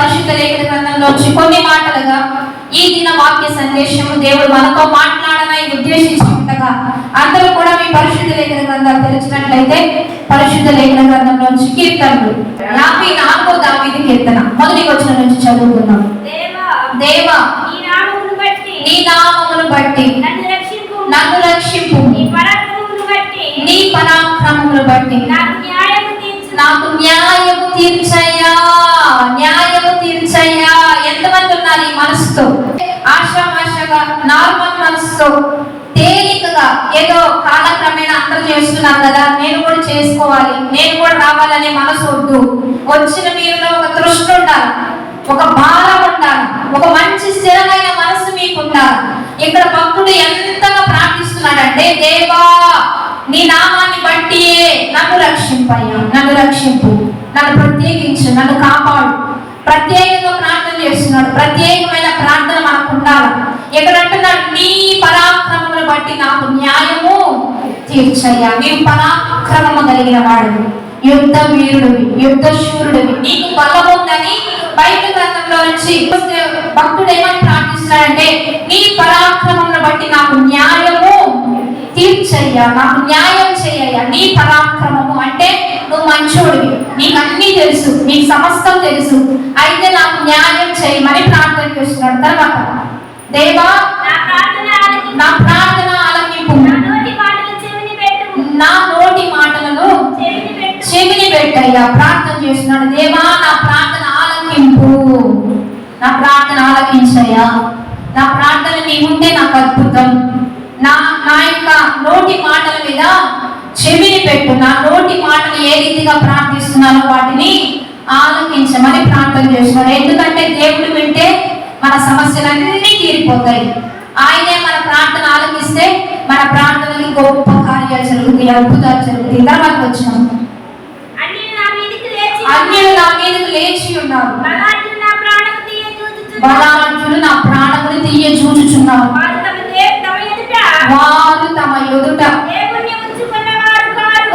పరిశుద్ధ లేఖన గ్రంథంలోంచి కొన్ని మాటలుగా ఈ దిన వాక్య సందేశము దేవుడు మనతో మాట్లాడనని ఉద్దేశించి ఉండగా అందరూ కూడా మీ పరిశుద్ధ లేఖన గ్రంథాలు తెరిచినట్లయితే పరిశుద్ధ లేఖన గ్రంథంలోంచి కీర్తనలు. యాభై నాలుగో దావీది కీర్తన. మొదటి వచ్చిన నుంచి చదువుకున్నాం దేవా దేవా నీ నామమును బట్టి నన్ను రక్షింపు. నీ పరాక్రమమును బట్టి నీ పరాక్రమమును బట్టి నాకు తీర్చు నాకు న్యాయము తీర్చయ్యా న్యాయము తీర్చయ్యా. ఎంతమంది ఉన్నారు ఈ మనసుతో? ఆశామాషగా నార్మల్ మనసుతో. తేలికగా ఏదో కాలక్రమేణా అందరూ చేస్తున్నారు కదా నేను కూడా చేసుకోవాలి నేను కూడా రావాలనే మనసు వద్దు. వచ్చిన మీరులో ఒక దృష్టి ఉండాలి ఒక భారం ఉండాలి ఒక మంచి స్థిరమైన మనసు మీకు ఉండాలి ఇక్కడ భక్తుడు ఎంతగా ప్రార్థిస్తున్నాడంటే దేవా నీ నామాన్ని బట్టి నన్ను రక్షింపయ్యా నన్ను రక్షింపు నన్ను ప్రత్యేకించు నన్ను కాపాడు. ప్రత్యేకంగా ప్రార్థన చేస్తున్నాడు. ప్రత్యేకమైన ప్రార్థన మనకు ఉండాలి. ఎక్కడంటున్నాడు? నీ పరాక్రమమును బట్టి నాకు న్యాయము తీర్చయ్యా. నీవు పరాక్రమము కలిగిన వాడు యుద్ధ వీరుడివి యుద్ధ శూరుడివి. నీకు బలముందని బయట గ్రంథంలో నుంచి భక్తుడు ఏమని ప్రార్థిస్తున్నాడంటే నీ పరాక్రమమును బట్టి నాకు న్యాయము తీర్చయ్యా నాకు న్యాయం చేయయ్యా నీ పరాక్రమము అంటే నువ్వు మంచోడివి. నీకు అన్ని తెలుసు నీకు సమస్తం తెలుసు. అయితే నాకు న్యాయం చేయమని ప్రార్థన చేస్తున్నాడు. తర్వాత దేవా నా ప్రార్థన ఆలకింపు నా నోటి మాటలను చెవిని పెట్టయ్యా. ప్రార్థన చేస్తున్నాడు. దేవా నా ప్రార్థన ఆలకింపు నా ప్రార్థన ఆలకించయ్యా నా ప్రార్థన నీవుంటే నాకు అద్భుతం నా నా యొక్క నోటి మాటల మీద పెట్టు. నా నోటి మాటలు ఏ రీతిగా ప్రార్థిస్తున్నానో వాటిని ఆలకించమని ప్రార్థన చేస్తున్నాడు ఎందుకంటే దేవుడు వింటే మన సమస్యలన్నీ తీరిపోతాయి. ఆయనే మన ప్రార్థన ఆలకిస్తే మన ప్రార్థనకి గొప్ప కార్యాలు జరుగుతాయి అద్భుతాలు జరుగుతాయి. వచ్చినాం. మీదికి లేచి అన్యులు నా మీదకు లేచి ఉన్నారు. బలాఢ్యులు నా ప్రాణములు తీయ చూచుచున్నారు. వారు తమ ఎదుట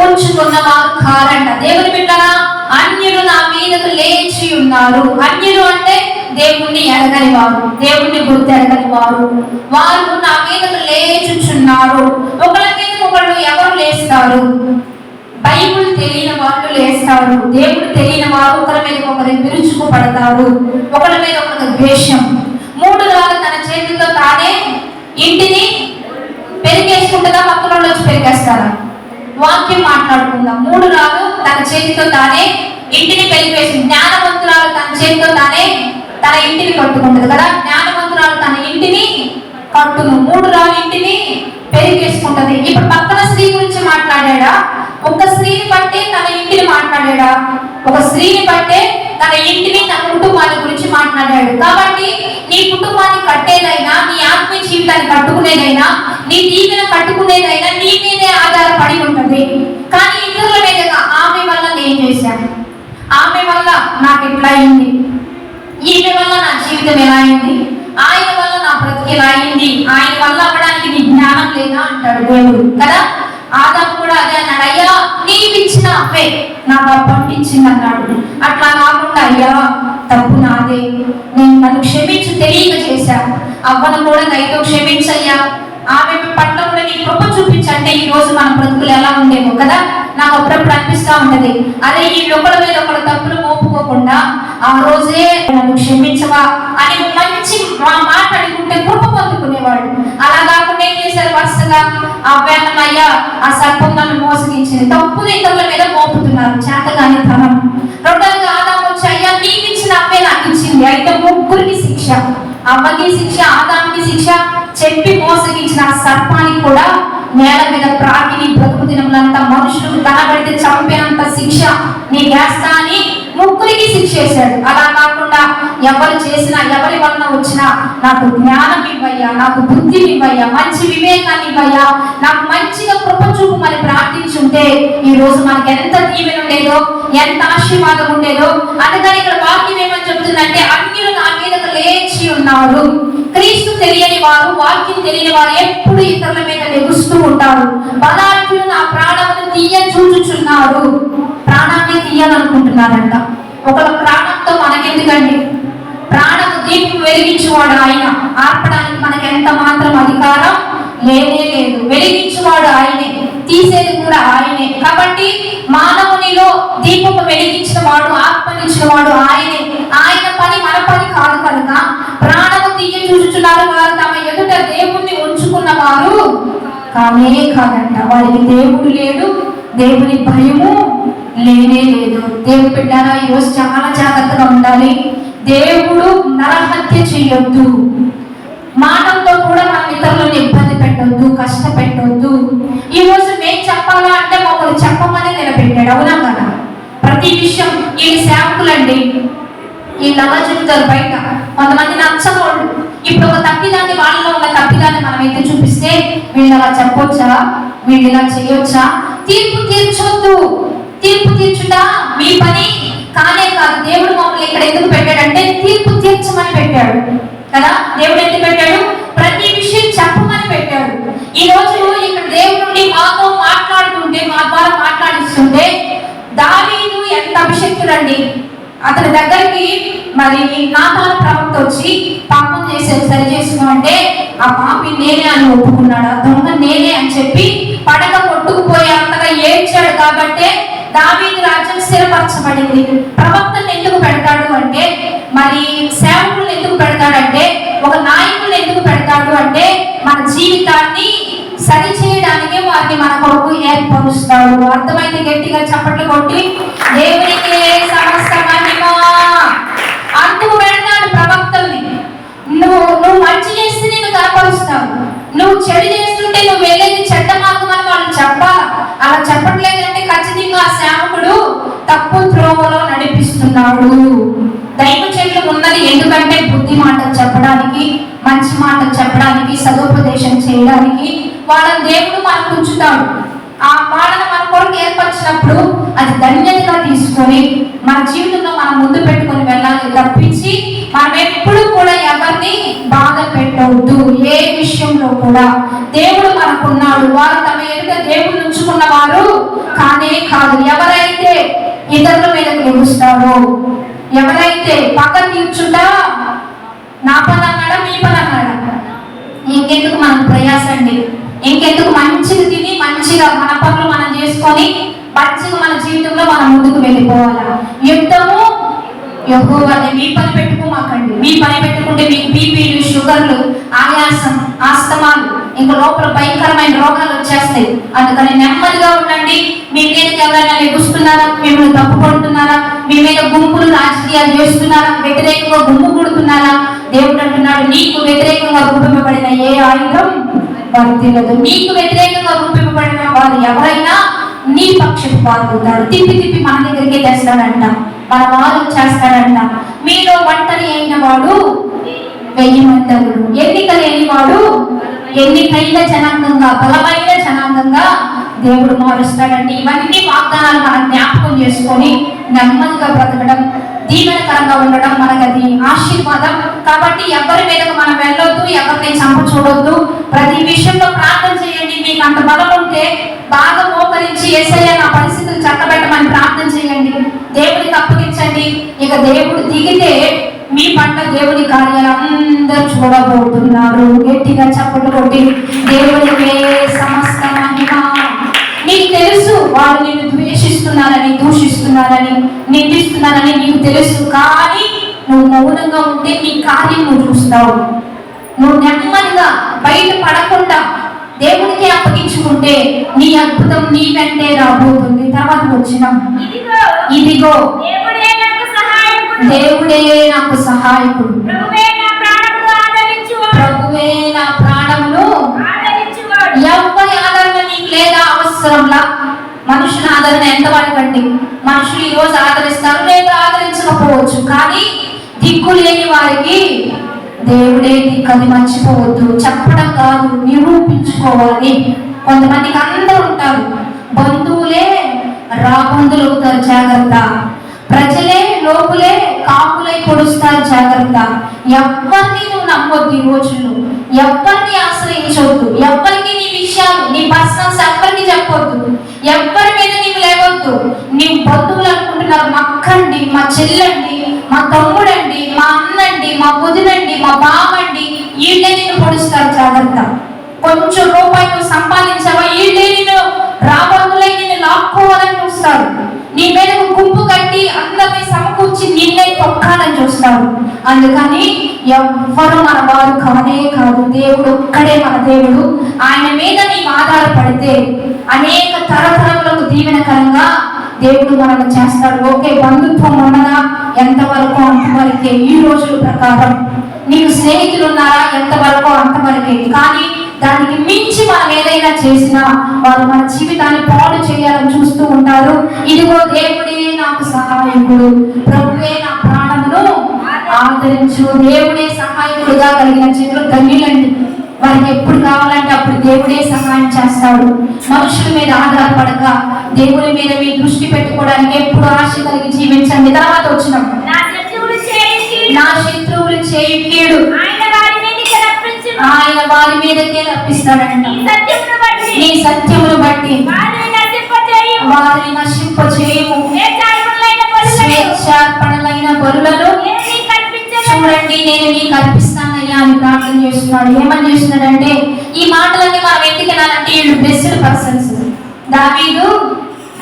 వారు ఉంచుకున్న వారు కారంట. దేవుని బిడ్డరా అన్యులు నా మీదకు లేచి ఉన్నారు. అన్యులు అంటే దేవుణ్ణి ఎరగని వారు దేవుణ్ణి గుర్తు ఎరగని వారు. వారు నా మీదకు లేచుచున్నారు. ఒకళ్ళ మీద ఒకళ్ళు ఎవరు లేస్తారు? బైబుల్ తెలియని వాళ్ళు లేస్తారు. దేవుడు తెలియని వారు ఒకరి మీద ఒకరి విరుచుకు పడతారు ఒకరి మీద ఒకరికి ద్వేషం. మూడు రాళ్ళు తన చేతితో తానే ఇంటిని పెరిగేసుకుంటుందా పక్కన వచ్చి పెరిగేస్తారా? వాక్యం మాట్లాడుకుందాం. మూడు రాలు తన చేతితో తానే ఇంటిని పెరిగేసి జ్ఞానవంతురాలు తన చేతితో తానే తన ఇంటిని కట్టుకుంటుంది కదా? జ్ఞానవంతురాలు తన ఇంటిని కట్టును. మూడు రాళ్ళు ఇంటిని పెరిగేసుకుంటది. ఇప్పుడు పక్కన స్త్రీ గురించి మాట్లాడాడా? ఒక స్త్రీని బట్టే తన ఇంటిని మాట్లాడాడా? ఒక స్త్రీని బట్టే తన ఇంటిని తన కుటుంబాన్ని గురించి మాట్లాడాడు. కాబట్టి నీ కుటుంబాన్ని కట్టేదైనా నీ ఆత్మీయ జీవితాన్ని కట్టుకునేదైనా నీ దీవెన కట్టుకునేదైనా నీ మీదే ఆధారపడి ఉంటుంది. కానీ ఇతరుల మీదగా ఆమె వల్ల నేను చేశాను. ఆమె వల్ల నాకు ఇట్లా అయింది ఈమె వల్ల నా జీవితం ఎలా అయింది? ఆయన వల్ల నా బ్రతికి ఎలా అయింది? ఆయన వల్ల అవ్వడానికి నీ జ్ఞానం లేదా అంటాడు దేవుడు. కదా? ఆదాము కూడా అదే అన్నాడు అయ్యా నీవిచ్చిన అప్పే నాకు ఆ అన్నాడు అట్లా కాకుండా అయ్యా తప్పు నాదే. నేను నన్ను క్షమించి తెలియక చేశాను. అవ్వను కూడా దయతో క్షమించయ్యా. ఆమె పట్ల కూడా నీ కృప చూపించంటే ఈ రోజు మన బ్రతుకులు ఎలా ఉండేమో కదా. నాకు అప్పుడప్పుడు అనిపిస్తా ఉంటది అదే ఈ ఒకళ్ళ మీద ఒకళ్ళ తప్పులు మోపుకోకుండా ఆ రోజే నన్ను క్షమించవా అని మంచి మా మాట అడుగుంటే కృప పొందుకునేవాడు. అలా కాకుండా ఏం చేశారు వరుసగా? ఆ వేనమయ్య ఆ సర్పం నన్ను మోసగించింది. తప్పులు ఇతరుల మీద మోపుతున్నారు. చేతగాని తనం రెండవది ఆదాము వచ్చి అయ్యా నీకు ఇచ్చిన అమ్మే నాకు ఇచ్చింది. అయితే ముగ్గురికి శిక్ష. అమ్మకి శిక్ష ఆదానికి శిక్ష చెప్పి మోసగించిన సర్పానికి కూడా నేల మీద ప్రాకిని బ్రతుకు దినములంతా మనుషులకు కనబడితే చంపేంత శిక్ష నీ వేస్తా అని ముగ్గురికి శిక్ష వేశాడు అలా కాకుండా ఎవరు చేసినా ఎవరి వలన వచ్చినా నాకు జ్ఞానం ఇవ్వయ్యా నాకు బుద్ధి ఇవ్వయ్యా మంచి వివేకాన్ని ఇవ్వయ్యా. నాకు మంచిగా కృప చూపు మరి ప్రార్థించుంటే ఈ రోజు మనకి ఎంత దీవెన ఉండేదో ఎంత ఆశీర్వాదం ఉండేదో అందుకని ఇక్కడ వాక్యం ఏమని చెప్తుందంటే అన్ని నా మీద లేచి ఉన్నారు క్రీస్తు తెలియని వారు వాక్యం తెలియని వారు ఎప్పుడు ఇతరుల మీద లెగుస్తూ ఉంటారు. బలార్జులు నా ప్రాణాలను తీయ చూచుచున్నారు ప్రాణాన్ని తీయాలనుకుంటున్నారంట ఒకళ్ళ ప్రాణంతో మనకెందుకండి? వెలిగించువాడు ఆయన. ఆపడానికి మనకు ఎంత మాత్రం అధికారం? లేనే లేదు. వెలిగించువాడు ఆయనే. తీసేది కూడా ఆయనే. కాబట్టి మానవునిలో దీపము వెలిగించిన వాడు ఆత్మనిచ్చిన వాడు ఆయనే. ఆయన పని మన పని కాదు కనుక ప్రాణము తీయ చూచుచున్నారు వారు తమ ఎదుట దేవుణ్ణి ఉంచుకున్న వారు కానే కాదంట. వారికి దేవుడు లేడు దేవుని భయము లేనే లేదు. దేవుడు బిడ్డారా ఈరోజు చాలా జాగ్రత్తగా ఉండాలి. దేవుడు నరహత్య చేయొద్దు. మాటలతో కూడా మన ఇతరులను ఇబ్బంది పెట్టొద్దు కష్టపెట్టొద్దు. ఈ రోజు మేము చెప్పాలా అంటే మమ్మల్ని చెప్పమని నిలబెట్టాడు అవునా కదా? ప్రతి విషయం ఈ సేవకులండి ఈ అలా బయట కొంతమంది నచ్చకూడదు ఇప్పుడు ఒక తప్పిదాన్ని వాళ్ళలో ఉన్న తప్పిదాన్ని మనం అయితే చూపిస్తే వీళ్ళు అలా చెప్పొచ్చా? వీళ్ళు ఇలా చేయొచ్చా? తీర్పు తీర్చొద్దు. తీర్పు తీర్చుట మీ పని. కానే కాదు దేవుడు మమ్మల్ని ఇక్కడ ఎందుకు పెట్టాడంటే తీర్పు తీర్చమని పెట్టాడు. కదా? దేవుడు ఎందుకు పెట్టాడు? ప్రతి విషయం చెప్పమని పెట్టాడు. ఈ రోజు ఇక్కడ దేవుడు నుండి మాతో మాట్లాడుతుంటే మా ద్వారా మాట్లాడిస్తుంటే దావీదు ఎంత అభిషక్తుడండి. అతని దగ్గరికి మరి నాపాల ప్రవక్త వచ్చి పాపం చేసే సరి చేసుకున్నా అంటే ఆ పాపి నేనే అని ఒప్పుకున్నాడు. ఆ దొంగ నేనే అని చెప్పి పడక కొట్టుకుపోయి అంతగా ఏడ్చాడు కాబట్టే దావీదు రాజ్యం స్థిరపరచబడింది. ప్రవక్తను ఎందుకు పెడతాడు అంటే మరి సేవకులను ఎందుకు పెడతాడంటే ఒక నాయకులు ఎందుకు పెడతాడు అంటే మన జీవితాన్ని సరి చేయడానికి వారిని మన కొరకు ఏర్పరుస్తాడు. అర్థమైతే గట్టిగా చప్పట్లు కొట్టి దేవునికి సమస్త మహిమ అందుకు పెడతాడు ప్రవక్తల్ని. నువ్వు నువ్వు మంచి చేస్తే నేను కనపరుస్తావు నువ్వు చెడు చేస్తుంటే నువ్వు వెళ్ళేది చెడ్డ మార్గం అని వాళ్ళు చెప్పాలి? అలా చెప్పట్లేదంటే ఖచ్చితంగా ఆ సేవకుడు తప్పు త్రోవలో నడిపిస్తున్నాడు. దైవ చేతిలో ఉన్నది ఎందుకంటే బుద్ధి మాటలు చెప్పడానికి మంచి మాటలు చెప్పడానికి సదుపదేశం చేయడానికి వాళ్ళని దేవుడు మనకు ఉంచుతాడు ఆ వాళ్ళని మన కొరకు ఏర్పరిచినప్పుడు అది ధన్యతగా తీసుకొని మన జీవితంలో మనం ముందు పెట్టుకొని వెళ్ళాలి తప్పించి మనం ఎప్పుడు కూడా ఎవరిని బాధ పెట్టవద్దు. ఏ విషయంలో కూడా దేవుడు మనకున్నాడు. వారు తమ ఎదుట దేవుడు ఉంచుకున్న వారు కానే కాదు. ఎవరైతే ఇతరుల మీద గెలుస్తారో ఎవరైతే పక్క తీర్చుట నా పని అన్నాడా మీ పని అన్నాడా ఇంకెందుకు మనకు ప్రయాస అండి ఇంకెందుకు మంచిగా తిని మంచిగా మన పనులు మనం చేసుకొని మంచిగా మన జీవితంలో మనం ముందుకు వెళ్ళిపోవాలా? యుద్ధము యెహోవానే మీ పని పెట్టుకోమాకండి. మీ పని పెట్టుకుంటే మీకు బీపీలు షుగర్లు ఆయాసం ఆస్తమాలు ఇంకా లోపల భయంకరమైన రోగాలు వచ్చేస్తాయి. అందుకని నెమ్మదిగా ఉండండి. మీ మీదకి ఎవరైనా లెగుస్తున్నారా? మిమ్మల్ని తప్పు కొడుతున్నారా మీ మీద గుంపులు రాజకీయాలు చేస్తున్నారా? వ్యతిరేకంగా గుమ్ము కొడుతున్నారా? దేవుడు అంటున్నాడు నీకు వ్యతిరేకంగా రూపింపబడిన ఏ ఆయుధం వర్తిల్లదు నీకు వ్యతిరేకంగా రూపింపబడిన వారు ఎవరైనా నీ పక్షపు పాల్గొంటారు తిప్పి తిప్పి మన దగ్గరికి తెస్తాడంట. మన వారు చేస్తాడంట. మీలో ఒంటరి అయిన వాడు వెయ్యి మంతరుడు ఎన్నిక లేని వాడు ఎన్నికైన జనాంగంగా బలమైన జనాంగంగా దేవుడు మారుస్తాడండి ఇవన్నీ వాగ్దానాలు మనం జ్ఞాపకం చేసుకొని నెమ్మదిగా బ్రతకడం దీవెనకరంగా ఉండడం మనకు అది ఆశీర్వాదం. కాబట్టి ఎవరి మీదకు మనం వెళ్ళొద్దు ఎవరిని చంప చూడొద్దు. ప్రతి విషయంలో ప్రార్థన చేయండి. మీకు అంత బలం ఉంటే బాగా మోకరించి ఏసయ్య నా పరిస్థితులు చక్కబెట్టమని ప్రార్థన చేయండి. దేవుడికి అప్పగించండి ఇక దేవుడు దిగితే మీ పట్ల దేవుని కార్యాలు అందరూ చూడబోతున్నారు. గట్టిగా చప్పట్లు కొట్టి దేవునికి సమస్త మహిమ నీకు తెలుసు వారు నిన్ను ద్వేషిస్తున్నారని దూషిస్తున్నారని నిందిస్తున్నారని నీకు తెలుసు. కానీ నువ్వు మౌనంగా ఉంటే నీ కార్యం నువ్వు చూస్తావు. నువ్వు నెమ్మదిగా బయట పడకుండా దేవునికి అప్పగించుకుంటే నీ అద్భుతం నీ వెంటే రాబోతుంది. తర్వాత వచ్చిన. ఇదిగో ఇదిగో దేవుడే నాకు సహాయకుడు. ప్రభువే నా ప్రాణమును ఎవరి ఆదరణ నీకు లేదా అవసరంలా? మనుషుల ఆదరణ ఎంత వాడికండి మనుషులు ఈ రోజు ఆదరిస్తారు లేదా ఆదరించకపోవచ్చు. కానీ దిక్కు లేని వారికి దేవుడే దిక్కని మర్చిపోవద్దు. చెప్పడం కాదు నిరూపించుకోవాలి. కొంతమందికి అందరూ ఉంటారు బంధువులే రాబంధులు అవుతారు జాగ్రత్త. ప్రజలే లోపులే కాపులై పొడుస్తారు జాగ్రత్త. ఎవరిని నువ్వు నమ్మొద్దు ఈ రోజుల్లో. ఎవరిని ఆశ్రయించొద్దు. ఎవరికి నీ విషయాలు నీ పర్సనల్స్ ఎవరికి చెప్పొద్దు. ఎవరి మీద నీవు లేవద్దు. నీ బంధువులు అనుకుంటున్నారు మా అక్కండి మా చెల్లండి మా తమ్ముడండి మా అన్నండి మా మా వదినండి మా బామండి వీళ్ళే నేను పొడుస్తారు జాగ్రత్త. కొంచెం రూపాయి నువ్వు సంపాదించావా? వీళ్ళే నేను రాబందులై నిన్ను లాక్కోవాలని చూస్తారు నీ మీద గుంపు కట్టి అందరినీ సమకూర్చి నిన్నే తొక్కాలని చూస్తారు అందుకని ఎవ్వరు మన వారు కానే కాదు. దేవుడు ఒక్కడే మన దేవుడు. ఆయన మీద నీవు ఆధారపడితే అనేక తరతరములకు దీవెనకరంగా దేవుడు మనల్ని చేస్తాడు. ఓకే బంధుత్వం ఉన్నదా ఎంతవరకు అంతవరకే? ఈ రోజుల ప్రకారం. నీకు స్నేహితులు ఉన్నారా ఎంతవరకు అంతవరకే? కానీ దానికి మించి మనం ఏదైనా చేసినా వారు మన జీవితాన్ని పాడు చేయాలని చూస్తూ ఉంటారు. ఇదిగో దేవుడే నాకు సహాయకుడు. ప్రభువే నా ప్రాణమును ఆదరించు. దేవుడే సహాయకుడుగా కలిగిన చెట్లు ధన్యులండి వారికి ఎప్పుడు కావాలంటే అప్పుడు దేవుడే సహాయం చేస్తాడు. మనుషుల మీద ఆధారపడక దేవుని మీద మీ దృష్టి పెట్టుకోవడానికి ఎప్పుడు ఆశ కలిగి జీవించండి. తర్వాత వచ్చినప్పుడు నా శత్రువులు చేయించి నా శత్రువులు చేయి కీడు. ఆయన. ఆయన వారి మీదకే రప్పిస్తాడంట నీ సత్యమును బట్టి వారిని నశింప చేయము స్వేచ్ఛార్పణులైన కల్పించెదను. చూడండి నేను నీకు అర్పిస్తానయ్యా అని ప్రార్థన చేస్తున్నాడు. ఏమని చేస్తున్నాడంటే ఈ మాటలన్నీ మనం ఎందుకు వినాలంటే వీళ్ళు బెస్డ్ పర్సన్స్. దావీదు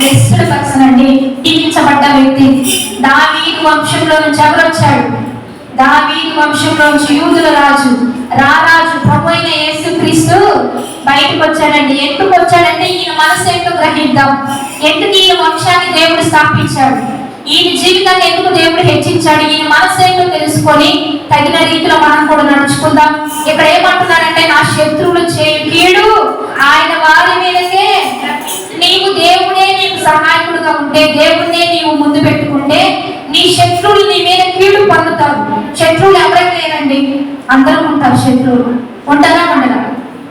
బెస్డ్ పర్సన్ అండి. దీవించబడ్డ వ్యక్తి. దావీదు వంశంలో నుంచి ఎవరు వచ్చాడు దావీదు వంశంలో నుంచి యూదుల రాజు రారాజు ప్రభు అయిన యేసు క్రీస్తు బయటకు వచ్చాడండి. ఎందుకు వచ్చాడంటే ఈయన మనసు ఎందుకు గ్రహిద్దాం? ఎందుకు ఈయన వంశాన్ని దేవుడు స్థాపించాడు? ఈయన జీవితాన్ని ఎందుకు దేవుడు హెచ్చించాడు? ఈయన మనసు ఏంటో తెలుసుకొని తగిన రీతిలో మనం కూడా నడుచుకుందాం. ఇక్కడ ఏమంటున్నారంటే నా శత్రువులు చేయు కీడు ఆయన వారి మీదకే. నీవు దేవుడే నీకు సహాయకుడుగా ఉంటే దేవుడే నీవు ముందు పెట్టుకుంటే నీ శత్రువులు నీ మీద కీడు పొందుతారు. శత్రువులు ఎవరికి లేరండి? అందరూ ఉంటారు శత్రువులు. ఉంటారా ఉండరా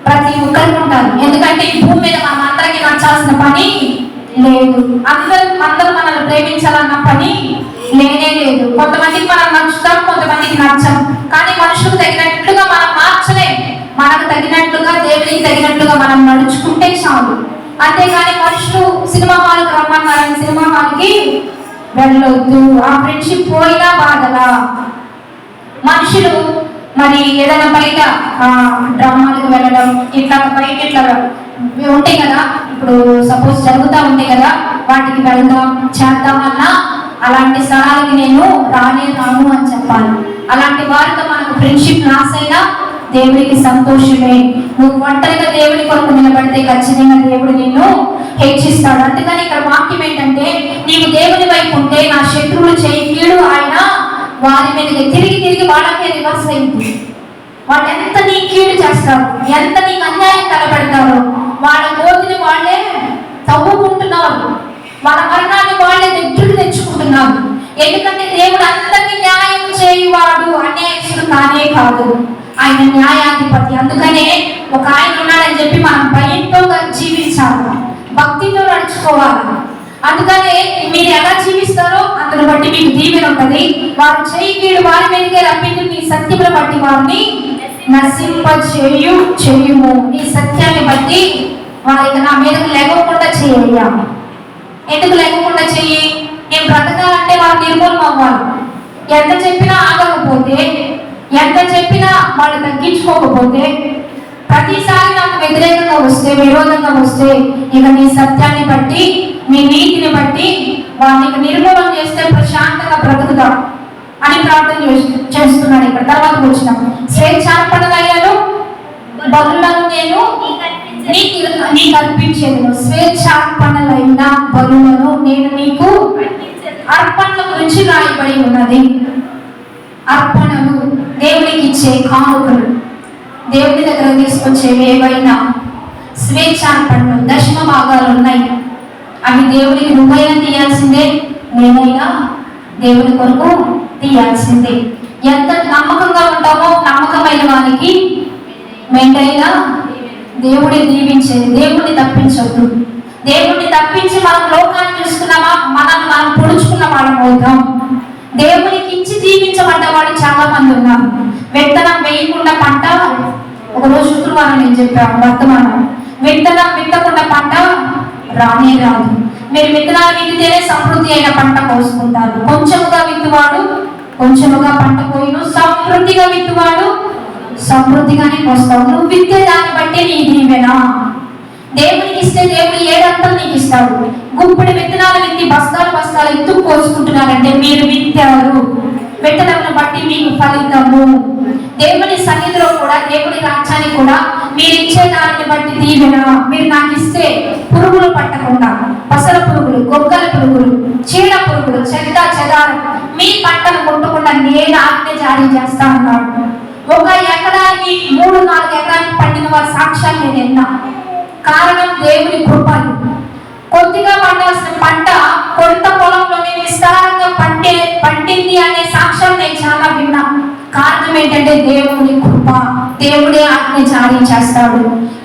ప్రతి ఒక్కరికి ఉంటారు. ఎందుకంటే ఈ భూమి మీద మనం అందరికీ నచ్చాల్సిన పని లేదు. అందరూ అందరూ మనల్ని ప్రేమించాలన్న పని లేనే లేదు. కొంతమందికి మనం నచ్చుతాం కొంతమందికి నచ్చం కానీ మనుషులకు తగినట్లుగా మనం మార్చలేం. మనకు తగినట్లుగా దేవునికి తగినట్లుగా మనం నడుచుకుంటే చాలు. అంతేగాని మనుషులు సినిమా హాల్కి రమ్మన్నారని సినిమా హాల్కి వెళ్ళొద్దు. ఆ ఫ్రెండ్షిప్ పోయినా బాధలా? మనుషులు మరి ఏదైనా బయట డ్రామాలకు వెళ్ళడం ఇట్లా బయట ఇట్లా ఉంటాయి కదా. ఇప్పుడు సపోజ్ జరుగుతూ ఉంటాయి కదా. వాటికి వెళ్దాం చేద్దామన్నా అలాంటి స్థలాలకి నేను రానే రాను అని చెప్పాలి అలాంటి వారితో మనకు ఫ్రెండ్షిప్ లాస్ అయినా దేవుడికి సంతోషమే. నువ్వు ఒంటరిగా దేవుడి కొరకు నిలబడితే ఖచ్చితంగా దేవుడు నిన్ను హెచ్చిస్తాడు. అందుకని ఇక్కడ వాక్యం ఏంటంటే నీవు దేవుని వైపు ఉంటే నా శత్రువులు చేయి కీడు ఆయన వారి మీదకి తిరిగి తిరిగి వాళ్ళకే రివర్స్ అయింది వాళ్ళు ఎంత నీ కీడు చేస్తారు? ఎంత నీకు అన్యాయం కనబడతారో? వాళ్ళ గోతిని వాళ్ళే తవ్వుకుంటున్నారు. వాళ్ళ మరణాన్ని వాళ్ళే దగ్గరికి తెచ్చుకుంటున్నారు. ఎందుకంటే దేవుడు అందరికీ న్యాయం చేయవాడు అన్యాయస్తుడు కానే కాదు. ఆయన న్యాయాధిపతి. అందుకనే ఒక ఆయన ఉన్నాడని చెప్పి మనం భయంతో జీవించాలి. భక్తితో నడుచుకోవాలి. అందుకనే మీరు ఎలా జీవిస్తారో అందును బట్టి మీకు దీవెన ఉంటుంది. వారు చేయి కీడు వారి మీదకే రప్పించి మీ సత్యమును బట్టి వారిని నశింప చేయు చేయుము. ఈ సత్యాన్ని బట్టి వారికి నా మీదకు లేకుండా చేయ్యా ఎందుకు లేకుండా చెయ్యి నేను బ్రతకాలంటే వాళ్ళు నిర్మూలం అవ్వాలి. ఎంత చెప్పినా ఆగకపోతే ఎంత చెప్పినా వాళ్ళు తగ్గించుకోకపోతే ప్రతిసారి నాకు వ్యతిరేకంగా వస్తే విరోధంగా వస్తే ఇక నీ సత్యాన్ని బట్టి నీ నీతిని బట్టి వాళ్ళని నిర్మూలం చేస్తే ప్రశాంతంగా బ్రతుకుతాం అని ప్రార్థన చేస్తు- చేస్తున్నాడు ఇక్కడ. తర్వాత వచ్చిన. స్వేచ్ఛార్పణలయ్యాను బదులను నేను నీకు నీకు అర్పించేది స్వేచ్ఛార్పణలైన బలులను నేను నీకు అర్పణల గురించి రాయబడి ఉన్నది. అర్పణలు దేవునికి ఇచ్చే కానుకలు. దేవుని దగ్గర తీసుకొచ్చేవి ఏవైనా స్వేచ్ఛార్పణలు దశమ భాగాలు ఉన్నాయి. అవి దేవునికి నువ్వైనా తీయాల్సిందే. నేనైనా దేవుని కొరకు తీయాల్సిందే. ఎంత నమ్మకంగా ఉంటామో నమ్మకమైన వానికి మెండైనా దేవుడి దీవించేది. దేవుడిని తప్పించొద్దు. దేవుడిని తప్పించి మనం లోకాన్ని చూసుకున్నామా? మనం మనం పొడుచుకున్న వాళ్ళం అవుతాం. దేవునికి ఇచ్చి జీవించబడ్డ వాళ్ళు చాలా మంది ఉన్నారు. విత్తనం వేయకుండా పంట ఒక రోజు శుక్రవారం నేను చెప్పాను వర్తమానం. విత్తనం విత్తకుండా పంట రానే రాదు. మీరు విత్తనాలు విత్తితేనే సమృద్ధి అయిన పంట కోసుకుంటారు. కొంచెముగా విత్తువాడు కొంచెముగా పంట పోయిను. సమృద్ధిగా విత్తువాడు సమృద్ధిగానే కోస్తావు నువ్వు విత్తే దాన్ని బట్టి నీ దీవెనా. దేవునికి ఇస్తే దేవుడు ఏడంతా నీకు ఇస్తాడు. గుప్పిడి విత్తనాలు విత్తి బస్తాలు బస్తాలు ఎత్తు కోసుకుంటున్నారంటే మీరు విత్తారు. పెట్టడం బట్టి మీకు ఫలితము. దేవుని సన్నిధిలో కూడా దేవుని రాజ్యాన్ని కూడా మీరు ఇచ్చే దానిని బట్టి దీవెన. మీరు నాకు ఇస్తే పురుగులు పట్టకుండా పసల పురుగులు గొగ్గల పురుగులు చీడ పురుగులు చెడ్డ చెదారం మీ పంటను కొట్టకుండా నేను ఆజ్ఞ జారీ చేస్తా అన్నాడు ఒక ఎకరానికి మూడు నాలుగు ఎకరానికి పండిన వారి సాక్ష్యాలు నేను కారణం దేవుని కృపలు కొద్దిగా పండాల్సిన పంట కొంత పొలంలోనే విస్తారంగా పండే పండింది అనే సాక్ష్యం నేను చాలా విన్నా. కారణం ఏంటంటే దేవుని కృప దేవుడే ఆజ్ఞ జారీ చేస్తాడు.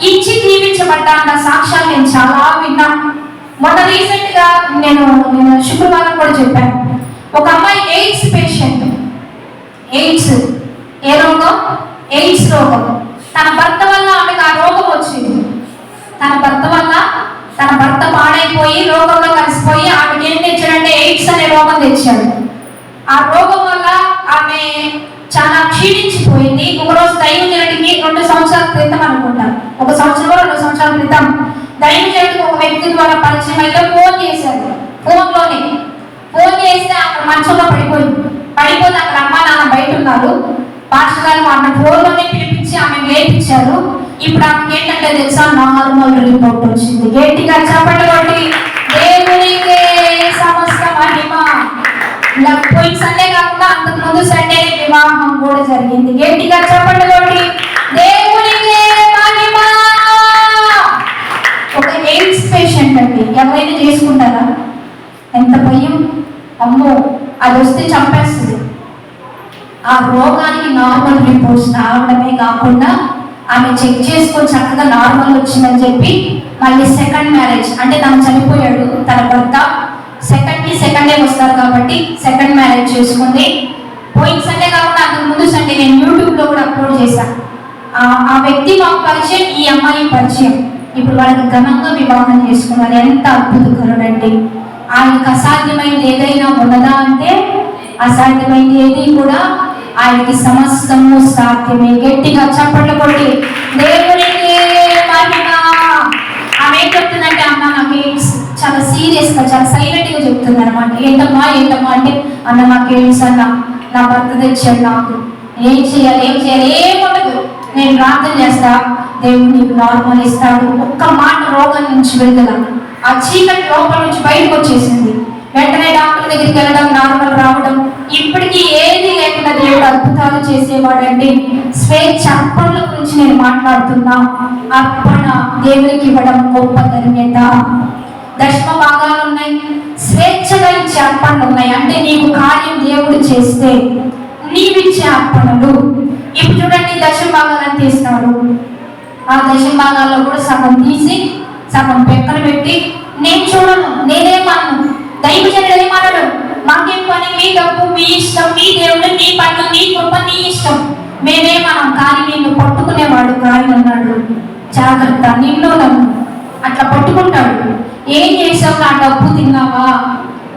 ఇచ్చి దీవించబడ్డ అన్న సాక్ష్యాలు నేను చాలా విన్నా. మొన్న రీసెంట్గా నేను నేను శుక్రవారం కూడా చెప్పాను. ఒక అమ్మాయి ఎయిడ్స్ పేషెంట్ ఎయిడ్స్ ఏ రోగం? ఎయిడ్స్ రోగం. తన భర్త వల్ల ఆమెకు ఆ రోగం వచ్చింది. తన భర్త వల్ల తన రోగంలో కలిసిపోయి ఆమెకి ఏం తెచ్చాడంటే ఎయిడ్స్ అనే రోగం తెచ్చాడు. ఆ రోగం వల్ల ఆమె చాలా క్షీణించిపోయింది. ఒక రోజు దైవం దైవజనుడికి రెండు సంవత్సరాల క్రితం అనుకుంటాను. ఒక సంవత్సరం రెండు సంవత్సరాల క్రితం. దైవం దైవజనుడికి ఒక వ్యక్తి ద్వారా పరిచయం అయితే ఫోన్ చేశారు ఫోన్లోనే. ఫోన్ చేస్తే అక్కడ మంచంలో పడిపోయింది. పడిపోతే అక్కడ అమ్మ నాన్న బయట ఉన్నారు. పాస్టర్ గారు ఆమె ఫోన్లోనే పిలిపించి ఆమె లేపించారు ఇప్పుడు ఆమెకి ఏంటంటే తెలుసా? నార్మల్ రిపోర్ట్ వచ్చింది. గట్టిగా చెప్పండి కొట్టి దేవునికే సమస్త మహిమ. ఇలా పోయిన సండే కాకుండా అంతకు ముందు సండే వివాహం కూడా జరిగింది. గట్టిగా చెప్పండి కొట్టి దేవునికే మహిమ. ఒక ఎయిడ్స్ పేషెంట్ అండి. ఎవరైనా చేసుకుంటారా? ఎంత భయం? అమ్మో అది వస్తే చంపేస్తుంది. ఆ రోగానికి నార్మల్ రిపోర్ట్స్ రావడమే కాకుండా ఆమె చెక్ చేసుకొని చక్కగా నార్మల్ వచ్చిందని చెప్పి మళ్ళీ సెకండ్ మ్యారేజ్ అంటే తను చనిపోయాడు తన భర్త సెకండ్కి సెకండ్ డే వస్తారు కాబట్టి సెకండ్ మ్యారేజ్ చేసుకుంది. పోయిన సండే కాకుండా అంతకు ముందు సండే నేను యూట్యూబ్లో కూడా అప్లోడ్ చేశాను ఆ వ్యక్తి మాకు పరిచయం ఈ అమ్మాయి పరిచయం. ఇప్పుడు వాళ్ళకి ఘనంగా వివాహం చేసుకున్నారు. ఎంత అద్భుతకరుడండి ఆయనకు అసాధ్యమైంది ఏదైనా ఉన్నదా అంటే అసాధ్యమైంది ఏది కూడా ఆయనకి సమస్తము సాధ్యమే. గట్టిగా చప్పట్లు కొట్టి దేవునికి మహిమ. ఆమె ఏం చెప్తుందంటే అమ్మ నాకు చాలా సీరియస్గా చాలా సైలెంట్గా చెప్తుంది అనమాట ఏంటమ్మా ఏంటమ్మా? అంటే అన్న నాకు ఎయిడ్స్ అన్న నా భర్త తెచ్చాడు నాకు. ఏం చేయాలి ఏం చేయాలి? ఏం ఉండదు. నేను ప్రార్థన చేస్తా. దేవుడు నీకు నార్మల్ ఇస్తాడు. ఒక్క మాట రోగం నుంచి విడుదల. ఆ చీకటి లోపల నుంచి బయటకు వచ్చేసింది. వెంటనే డాక్టర్ దగ్గరికి వెళ్ళడం నార్మల్ రావడం. ఇప్పటికీ ఏ దేవుడు అద్భుతాలు చేసేవాడండి స్వేచ్ఛ అర్పణల గురించి నేను మాట్లాడుతున్నా. అర్పణ దేవునికి ఇవ్వడం గొప్ప ధన్యత. దశమ భాగాలు ఉన్నాయి. స్వేచ్ఛగా ఇచ్చే అర్పణలు ఉన్నాయి. అంటే నీకు కార్యం దేవుడు చేస్తే నీవిచ్చే అర్పణలు. ఇప్పుడు చూడండి దశమ భాగాలను తీస్తాడు ఆ దశమ భాగాల్లో కూడా సగం తీసి సగం పెక్కన పెట్టి నేను చూడను నేనేమను దైవజనుడు ఏమన్నాడు మాకేం పని మీ డబ్బు మీ ఇష్టం మీ దేవుడు మీ పనులు మీ కృప నీ ఇష్టం. మేమేమనం కానీ నిన్ను పట్టుకునేవాడు కానీ అన్నాడు జాగ్రత్త నిన్ను నన్ను అట్లా పట్టుకుంటాడు. ఏం చేసావు? నా డబ్బు తిన్నావా?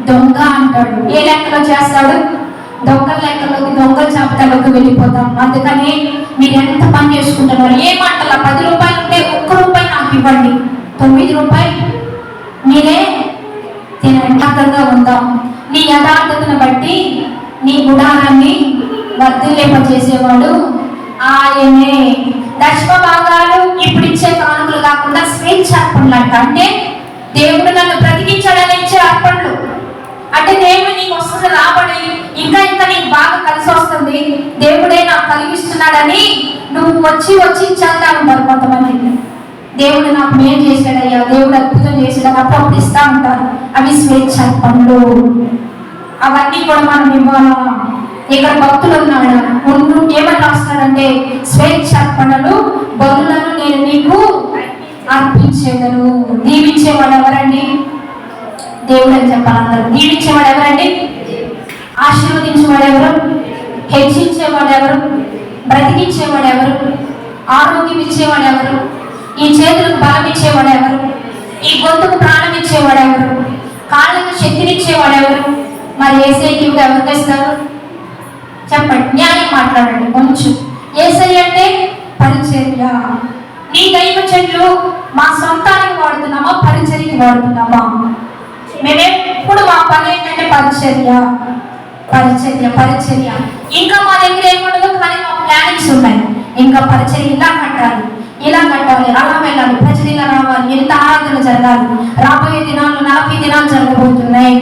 దొంగ అంటాడు. ఏ లెక్కలో చేస్తాడు? దొంగల లెక్కలోకి దొంగల జాబితాలోకి వెళ్ళిపోతాం. అందుకని మీరు ఎంత పని చేసుకుంటున్నారు ఏమంటారా పది రూపాయలు ఉంటే ఒక్క రూపాయి నాకు ఇవ్వండి. తొమ్మిది రూపాయలు. మీరే తినండి అక్కడగా ఉందాం. నీ యథార్థతను బట్టి నీ గుణాన్ని వర్ధిల్లేప చేసేవాడు ఆయనే. దశమ భాగాలు ఇప్పుడు ఇచ్చే కానుకలు కాకుండా స్వేచ్ఛ అర్పణలు అంట. అంటే దేవుడు నన్ను బ్రతికించాడని ఇచ్చే అర్పణలు. అంటే దేవుడు నీకు వస్తుంది రాబడి ఇంకా ఇంకా నీకు బాగా కలిసి వస్తుంది. దేవుడే నాకు కలిగిస్తున్నాడని నువ్వు వచ్చి వచ్చి ఇచ్చాక కొంతమంది దేవుడు నాకు మేలు చేశాడయ్యా. దేవుడు అద్భుతం చేశాడని అప్పుడు ఇస్తా ఉంటారు అవి స్వేచ్ఛ పనులు అవన్నీ కూడా మనం ఇవ్వాలా? ఇక్కడ భక్తులు ఉన్నాడు ముందు ఏమని రాస్తాడంటే స్వేచ్ఛ పనులు బదులను నేను నీకు అర్పించేదను. దీవించేవాడు ఎవరండి? దేవుడు అని చెప్పాలి దీవించేవాడు ఎవరండి? ఆశీర్వదించేవాడు ఎవరు? హెచ్చించేవాడు ఎవరు? బ్రతికించేవాడు ఎవరు? ఆరోగ్యం ఇచ్చేవాడు ఎవరు? ఈ చేతులకు బలం ఇచ్చేవాడు ఎవరు? ఈ గొంతుకు ప్రాణం ఇచ్చేవాడు ఎవరు కాళ్ళకు శక్తినిచ్చేవాడు ఎవరు మరి ఏసైకి ఎవరికి ఇస్తారు చెప్పండి న్యాయం మాట్లాడండి కొంచెం ఏసై అంటే పరిచర్య. నీ దైవ చెట్లు మా సొంతానికి వాడుతున్నామా పరిచర్యకి వాడుతున్నామా? మేమెప్పుడు మా పని ఏంటంటే పరిచర్య. పరిచర్య పరిచర్య. ఇంకా మా దగ్గర ఏముండదు కానీ మా ప్లానింగ్స్ ఉన్నాయి. ఇంకా పరిచర్య ఇలా కట్టాలి. ఇలా కట్టాలి అలా వెళ్ళాలి ప్రజలు ఇలా రావాలి ఎంత ఆరాధన జరగాలి. రాబోయే దినాలు నలభై దినాలు జరగబోతున్నాయి.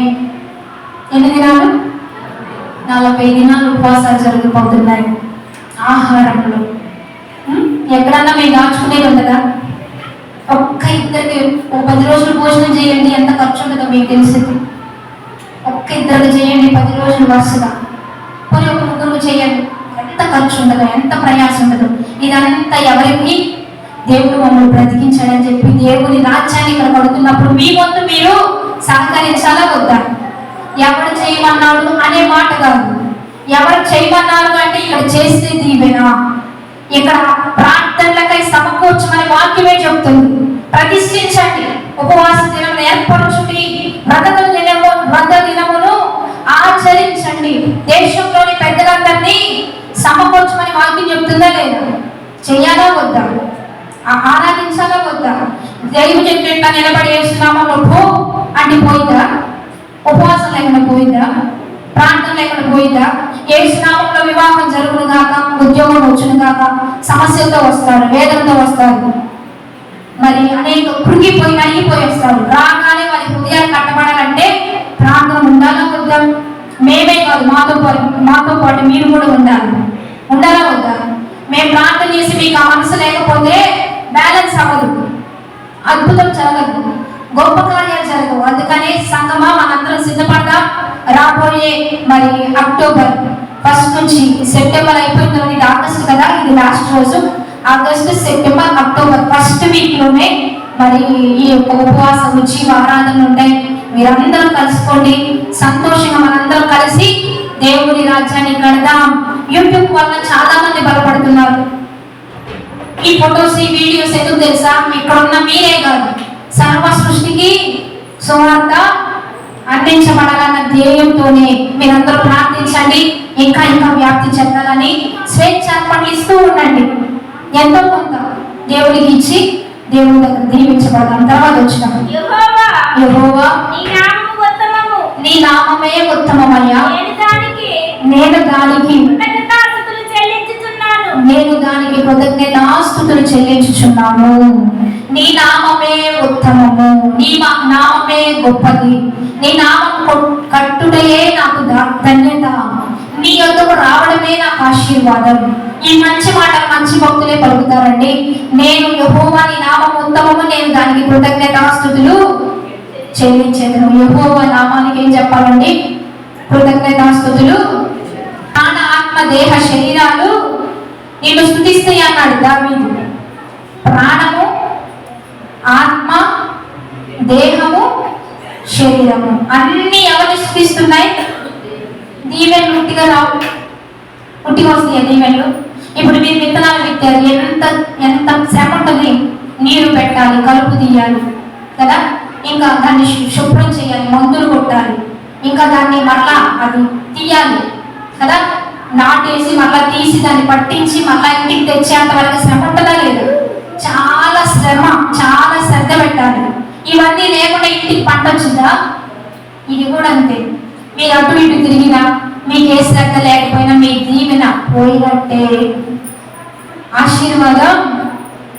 ఎన్ని దినాలు? నలభై దినాలు ఉపవాసాలు జరగబోతున్నాయి. ఆహారంలో. ఎక్కడన్నా మీరు దాచుకునేది ఉండదా ఒక్క ఇద్దరికి ఒక పది రోజులు భోజనం చేయండి ఎంత ఖర్చు ఉంటుందో మీకు తెలిసింది. ఒక్క ఇద్దరికి చేయండి పది రోజులు వరుసగా. పోనీ ఒక ముగ్గురు చేయండి. ఎంత ఖర్చు ఉండదు ఎంత ప్రయాసం ఉండదు ఇదంతా ఎవరికి దేవుడు మమ్మల్ని బ్రతికించాడని చెప్పి దేవుని రాజ్యాన్ని ఇక్కడ పడుతున్నప్పుడు మీ వంతు మీరు సహకరించాలా వద్దా? ఎవరు చేయమన్నాడు అనే మాట కాదు. ఎవరు చేయమన్నారు అంటే ఇక్కడ చేస్తే దీవెనా? ఇక్కడ ప్రార్థనలకై సమకూర్చమని వాక్యమే చెప్తుంది. ప్రతిష్ఠించండి. ఉపవాస దినమును ఏర్పరచుడి. వ్రత దినము వ్రత దినమును ఆచరించండి. దేశంలోని పెద్దలందరినీ సమకూర్చమని వాక్యం చెప్తుందా లేదా? చెయ్యాలా వద్దా? ఆరాధించాలా వద్దా? దైవం చెప్పేట నిలబడి వేస్తున్నామా ప్రభు అంటే పోయిందా ఉపవాసం లేకుండా పోయిందా? ప్రార్థన లేకుండా పోయిందా? ఏ స్నామంలో వివాహం జరుగును కాక ఉద్యోగం వచ్చును కాక సమస్యలతో వస్తారు వేదనతో వస్తారు. మరి అనేక కృంగిపోయి నలిగిపోయి వస్తారు. రాగానే వారి హృదయాలు కట్టబడాలంటే ప్రార్థన ఉండాలా వద్దా? మేమే కాదు మాతో పాటు మాతో పాటు మీరు కూడా ఉండాలి. ఉండాలా వద్దా? మేము ప్రార్థన చేసి మీకు ఆ మనసు లేకపోతే బ్యాలెన్స్ అవ్వదు. అద్భుతం జరగదు. గొప్ప కార్యాలు జరగవు. అందుకనే సంగమా మనందరం సిద్ధపడదాం రాబోయే మరి అక్టోబర్ ఫస్ట్ నుంచి సెప్టెంబర్ అయిపోయిన ఇది ఆగస్టు కదా? ఇది లాస్ట్ రోజు. ఆగస్టు సెప్టెంబర్ అక్టోబర్ ఫస్ట్ వీక్లోనే మరి ఈ యొక్క ఉపవాసం నుంచి ఆరాధనలు ఉంటాయి. మీరందరూ కలుసుకోండి. సంతోషంగా మనందరం కలిసి దేవుని రాజ్యాన్ని కడదాం. యూట్యూబ్ వల్ల చాలా మంది బలపడుతున్నారు. ఈ ఫొటోస్ ఈ వీడియోస్ ఎందుకు తెలుసా? ఇక్కడ ఉన్న మీరే కాదు. సర్వ సృష్టికి సువార్త అందించబడాలన్న ధ్యేయంతోనే మీరందరూ ప్రార్థించండి ఇంకా ఇంకా వ్యాప్తి చెందాలని స్వేచ్ఛ ఇస్తూ ఉండండి. ఎంతో కొంత దేవుడికి ఇచ్చి దేవుడి దగ్గర దీవించబడదాం. తర్వాత ఉత్తమము. నీ నామమే ఉత్తమమయ్యా. నేను దానికి నేను దానికి కృతజ్ఞతాస్తుతులు చెల్లించుతున్నాను నేను దానికి కృతజ్ఞతాస్తుతులు చెల్లించుచున్నాను. నీ నామమే ఉత్తమము. నీ మా- నామమే గొప్పది. నీ నామం కొ- కట్టుటయే నాకు ధన్యత. నీ యొక్కకు రావడమే నాకు ఆశీర్వాదం. ఈ మంచి మాట మంచి భక్తులే పలుకుతారండి. నేను యహోవా నీ నామం ఉత్తమము. నేను దానికి కృతజ్ఞతాస్తుతులు చెల్లించేదను. యహోవా నామానికి ఏం చెప్పాలండి? కృతజ్ఞతాస్తుతులు. ప్రాణ ఆత్మ దేహ శరీరాలు నిన్ను స్థుతిస్తాయి అన్నాడు దావీదు. ప్రాణము ఆత్మ దేహము శరీరము. అన్ని ఎవరు స్థుతిస్తున్నాయి? దీవెన్లు ఉట్టిగా రావు. ఉట్టిగా వస్తాయి దీవెన్లు? ఇప్పుడు మీరు విత్తనాలు విత్తారు. ఎంత ఎంత శ్రమ ఉంటుంది? నీరు పెట్టాలి కలుపు తీయాలి కదా? ఇంకా దాన్ని శుభ్రం చేయాలి మందులు కొట్టాలి. ఇంకా దాన్ని మళ్ళా అది తీయాలి కదా? నాటేసి మళ్ళా తీసి దాన్ని పట్టించి మళ్ళా ఇంటికి తెచ్చేంత వరకు శ్రమ ఉంటుందా లేదు? చాలా శ్రమ చాలా శ్రద్ధ పెట్టాలి. ఇవన్నీ లేకుండా ఇంటికి పంట వచ్చిందా? ఇది కూడా అంతే. మీరు అటు ఇటు తిరిగినా మీకు ఏ శ్రద్ధ లేకపోయినా మీ దీవెన పోయినట్టే. ఆశీర్వాదం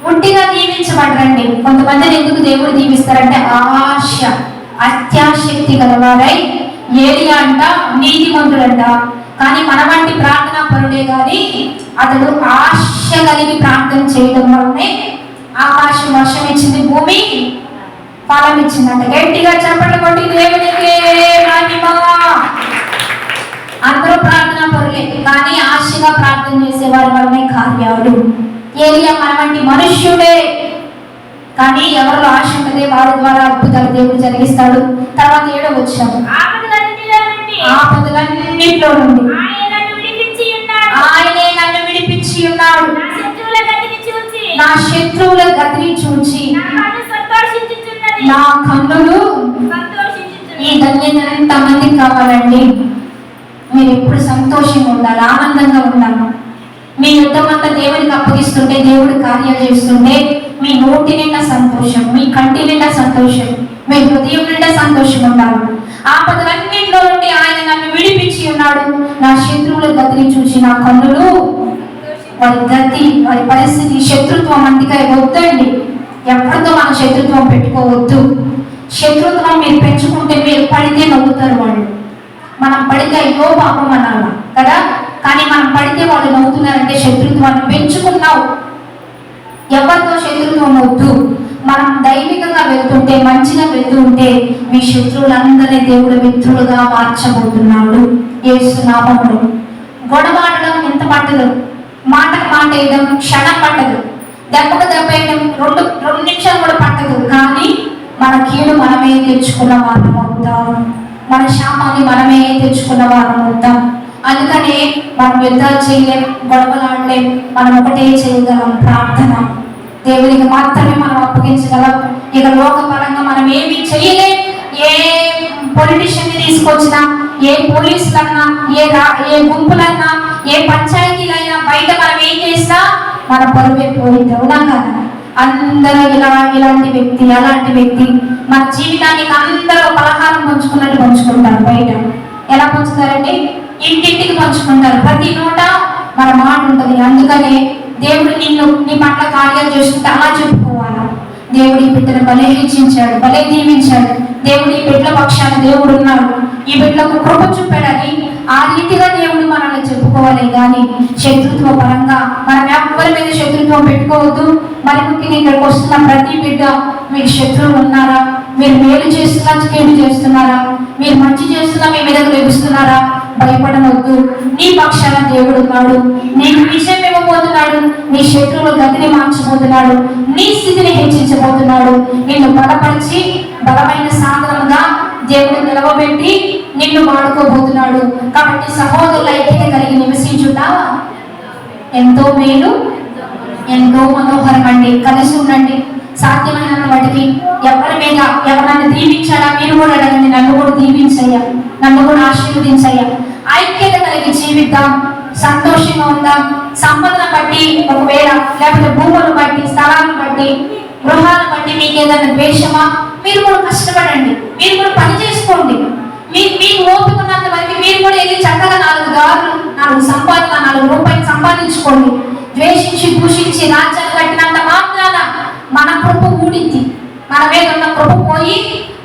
ఒట్టిగా దీవించబడరండి. కొంతమందిని ఎందుకు దేవుడు దీవిస్తారంటే ఆశ అత్యాశక్తి గలవారై ఏలియా అంట నీతిమంతుడంట. కానీ మన వంటి ప్రార్థన పరుడే గాని అతడు ఆశ కలిగి ప్రార్థన చేయడం వల్లనే ఆకాశం వర్షం ఇచ్చింది భూమి ఫలం ఇచ్చిందంట గట్టిగా చెప్పండి కొట్టి దేవునికి అందరూ ప్రార్థన పరులే కానీ ఆశగా ప్రార్థన చేసే వారి వల్లనే కార్యాలు. ఏలియా మన వంటి మనుష్యుడే కానీ ఎవరిలో ఆశ ఉంటది వారి ద్వారా అద్భుతాలు దేవుడు జరిగిస్తాడు. తర్వాత ఏడో వచ్చాము ఆపదలన్నిటిలో నుండి ఆయన నన్ను విడిపించి ఉన్నాడు. నా శత్రువుల గతిని చూచి. నా కన్నులు ఈ సంతోషించుచున్నది ధన్యత ఎంతమందికి కావాలండి. మీరు ఎప్పుడు సంతోషంగా ఉండాలి ఆనందంగా యుద్ధం అంతా దేవునికి అప్పగిస్తుంటే దేవుడు కార్యాలు చేస్తుంటే మీ నోటి నిండా సంతోషం మీ కంటి నిండా సంతోషం మీ హృదయం నిండా సంతోషం ఉండాలి. ఆపదలన్నింటిలో నుండి ఆయన నన్ను విడిపించి ఉన్నాడు. నా శత్రువుల గతిని చూసి నా కన్నులు వారి గతి వారి పరిస్థితి శత్రుత్వం అందుకే వద్దండి. ఎవరితో మన శత్రుత్వం పెట్టుకోవద్దు. శత్రుత్వం మీరు పెంచుకుంటే మీరు పడితే నవ్వుతారు వాళ్ళు. మనం పడితే అయ్యో పాపం అనాల కదా? కానీ మనం పడితే వాళ్ళు నవ్వుతున్నారంటే శత్రుత్వాన్ని పెంచుకున్నావు. ఎవరితో శత్రుత్వం వద్దు. మనం దైవికంగా వెళ్తుంటే మంచిగా వెళ్తూ ఉంటే మీ శత్రువులందరినీ దేవుడు మిత్రులుగా మార్చబోతున్నాడు. ఏసునామములు గొడవాడడం ఎంత పట్టదు. మాటకు మాట వేయడం క్షణం పట్టదు. దెబ్బకు దెబ్బ వేయడం రెండు రెండు నిమిషాలు కూడా పట్టదు. కానీ మన కీడు మనమే తెచ్చుకున్న వారం అవుతాం మన శాపాన్ని మనమే తెచ్చుకున్న వారం అవుతాం అందుకనే మనం యుద్ధాలు చేయలేం గొడవలాడలేం మనం ఒకటే చేయగలం ప్రార్థన. దేవునికి మాత్రమే మనం అప్పగించగలం. ఇక లోకపరంగా మనం ఏమి చేయలేం. ఏ పొలిటీషియన్ తీసుకొచ్చినా ఏ పోలీసులన్నా ఏ రా ఏ గుంపులన్నా ఏ పంచాయతీలైనా బయట మనం ఏం చేసినా మన పొరవే పోయింది అవునా కదా? అందరూ ఇలా ఇలాంటి వ్యక్తి అలాంటి వ్యక్తి. మన జీవితానికి అందరూ పలహారం పంచుకున్నట్టు పంచుకుంటారు బయట. ఎలా పంచుతారండి? ఇంటింటికి పంచుకుంటారు. ప్రతి నోట మన మాట ఉంటుంది. అందుకనే దేవుడు నిన్ను నీ పట్ల కార్యాలు చేస్తుంటే అలా చెప్పుకోవాలా? దేవుడి బిడ్డను భలే హెచ్చించాడు భలే దీవించాడు దేవుడి బిడ్డల పక్షాన దేవుడు ఉన్నాడు. ఈ బిడ్డలకు కృప చూపాడని ఆ రీతిగా దేవుడు మనల్ని చెప్పుకోవాలి. కానీ శత్రుత్వ పరంగా మనం ఎవరి మీద శత్రుత్వం పెట్టుకోవద్దు. మరి ముఖ్యంగా ఇక్కడికి వస్తున్న ప్రతి బిడ్డ మీరు శత్రువులు ఉన్నారా? మీరు మేలు చేస్తున్నా చేస్తున్నారా? మీరు మంచి చేస్తున్నా మీ మీద లభిస్తున్నారా భయపడవద్దు. నీ పక్షాన దేవుడు ఉన్నాడు. నీకు విజయం ఇవ్వబోతున్నాడు. నీ శత్రువుల గతిని మార్చబోతున్నాడు. నీ స్థితిని హెచ్చించబోతున్నాడు. నిన్ను బలపరిచి బలమైన సాధనముగా దేవుడు నిలవబెట్టి నిన్ను వాడుకోబోతున్నాడు. కాబట్టి సహోదరుల ఐక్యత కలిగి నివసించుట ఎంతో మేలు ఎంతో మనోహరం అండి. కలిసి ఉండండి. సాధ్యమైన వాటికి ఎవరి మీద ఎవరైనా దీవించాలా? మీరు కూడా అడగండి. నన్ను కూడా దీవించయ్యా. నన్ను కూడా ఆశీర్వదించయ్యా. ఐక్యత కలిగి జీవిద్దాం సంతోషంగా ఉందాం. సంపదను బట్టి ఒకవేళ లేకపోతే భూములను బట్టి స్థలాలను బట్టి గృహాలను బట్టి మీకు ఏదైనా ద్వేషమా? మీరు కూడా కష్టపడండి. మీరు కూడా పని చేసుకోండి. మీకు మీకు ఓపిక ఉన్నంత వరకు మీరు కూడా వెళ్ళి చక్కగా నాలుగు దారులు నాలుగు సంపాదన నాలుగు రూపాయలు సంపాదించుకోండి. ద్వేషించి దూషించి రాజ్యాలు కట్టినంత మాత్రాన మన ప్రభు ఊడింది మన మీద ఉన్న కృప పోయి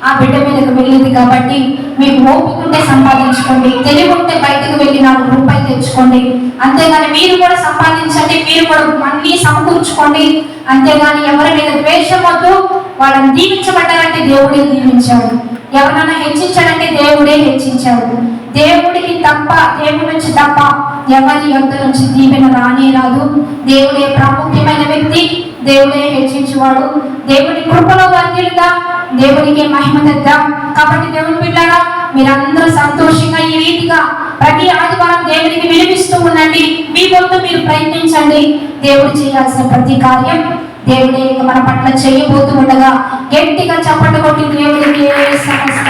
ఆ బిడ్డ మీదకి వెళ్ళింది కాబట్టి మీకు ఓపిక ఉంటే సంపాదించుకోండి తెలివి ఉంటే బయటకు వెళ్ళి నాలుగు రూపాయలు తెచ్చుకోండి. అంతేగాని మీరు కూడా సంపాదించండి మీరు కూడా అన్ని సమకూర్చుకోండి. అంతేగాని ఎవరి మీద ద్వేషం వద్దు వాళ్ళని దీవించబడ్డారంటే దేవుడే దీవించాడు. ఎవరైనా హెచ్చించాడంటే దేవుడే హెచ్చించాడు. దేవుడికి తప్ప దేవుడి నుంచి తప్ప ఎవరి యొక్క నుంచి దీవెన రానే రాదు. దేవుడే ప్రాముఖ్యమైన వ్యక్తి. దేవుడే హెచ్చించువాడు. దేవుడి కృపలో వర్ధిల్లుగా దేవునికి మహిమ తెద్దాం. కాబట్టి దేవుని బిడ్డారా మీరందరూ సంతోషంగా ఈ రీతిగా ప్రతి ఆదివారం దేవునికి వినిపిస్తూ ఉండండి. మీ వంతు మీరు ప్రయత్నించండి. దేవుడు చేయాల్సిన ప్రతి కార్యం దేవుడే మన పట్ల చేయబోతూ ఉండగా గట్టిగా చప్పట కొట్టి దేవుడికి సమస్త